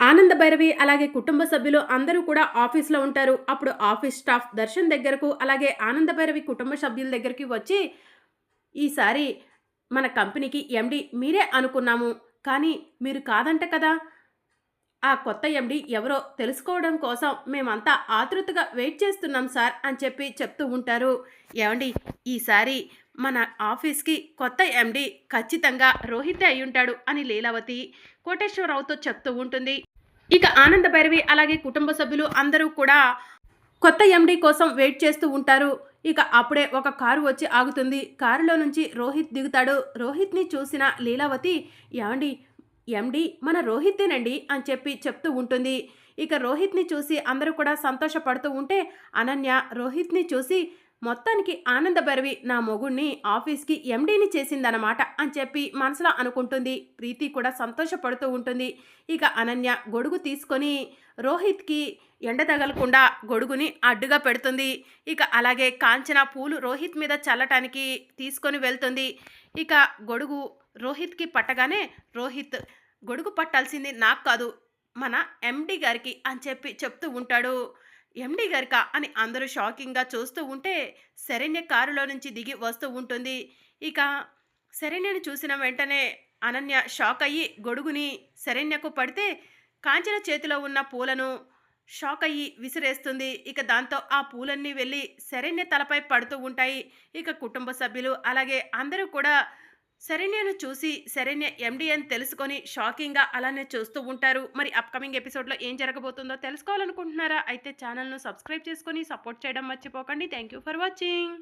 ఆనంద భైరవి అలాగే కుటుంబ సభ్యులు అందరూ కూడా ఆఫీస్లో ఉంటారు. అప్పుడు ఆఫీస్ స్టాఫ్ దర్శన్ దగ్గరకు అలాగే ఆనంద భైరవి కుటుంబ సభ్యుల దగ్గరికి వచ్చి ఈసారి మన కంపెనీకి ఎండి మీరే అనుకున్నాము. కానీ మీరు కాదంట కదా. ఆ కొత్త ఎండి ఎవరో తెలుసుకోవడం కోసం మేమంతా ఆతృతగా వెయిట్ చేస్తున్నాం సార్ అని చెప్పి చెప్తూ ఉంటారు. ఏమండి ఈసారి మన ఆఫీస్కి కొత్త ఎండి ఖచ్చితంగా రోహితే అయి ఉంటాడు అని లీలావతి కోటేశ్వరరావుతో చెప్తూ ఉంటుంది. ఇక ఆనంద భైరవి అలాగే కుటుంబ సభ్యులు అందరూ కూడా కొత్త ఎండి కోసం వెయిట్ చేస్తూ ఉంటారు. ఇక అప్పుడే ఒక కారు వచ్చి ఆగుతుంది. కారులో నుంచి రోహిత్ దిగుతాడు. రోహిత్ని చూసిన లీలావతి ఏమండి ఎండి మన రోహిత్తేనండి అని చెప్పి చెప్తూ ఉంటుంది. ఇక రోహిత్ని చూసి అందరూ కూడా సంతోషపడుతూ ఉంటే అనన్య రోహిత్ని చూసి మొత్తానికి ఆనందపరివి నా మొగుణ్ణి ఆఫీస్కి ఎండీని చేసిందనమాట అని చెప్పి మనసులో అనుకుంటుంది. ప్రీతి కూడా సంతోషపడుతూ ఉంటుంది. ఇక అనన్య గొడుగు తీసుకొని రోహిత్కి ఎండ తగలకుండా గొడుగుని అడ్డుగా పెడుతుంది. ఇక అలాగే కాంచన పూలు రోహిత్ మీద చల్లటానికి తీసుకొని వెళ్తుంది. ఇక గొడుగు రోహిత్కి పట్టగానే రోహిత్ గొడుగు పట్టాల్సింది నాకు కాదు మన ఎండి గారికి అని చెప్పి చెప్తూ ఉంటాడు. ఎండి గారికా అని అందరూ షాకింగ్గా చూస్తూ ఉంటే శరణ్య కారులో నుంచి దిగి వస్తూ ఉంటుంది. ఇక శరణ్యను చూసిన వెంటనే అనన్య షాక్ అయ్యి గొడుగుని శరణ్యకు పడితే కాంచన చేతిలో ఉన్న పూలను షాక్ అయ్యి విసిరేస్తుంది. ఇక దాంతో ఆ పూలన్నీ వెళ్ళి శరణ్య తలపై పడుతూ ఉంటాయి. ఇక కుటుంబ సభ్యులు అలాగే అందరూ కూడా శరణ్యను చూసి శరణ్య ఎండి అని తెలుసుకొని షాకింగ్గా అలానే చూస్తూ ఉంటారు. మరి అప్కమింగ్ ఎపిసోడ్లో ఏం జరగబోతుందో తెలుసుకోవాలనుకుంటున్నారా? అయితే ఛానల్ను సబ్స్క్రైబ్ చేసుకొని సపోర్ట్ చేయడం మర్చిపోకండి. Thank you for watching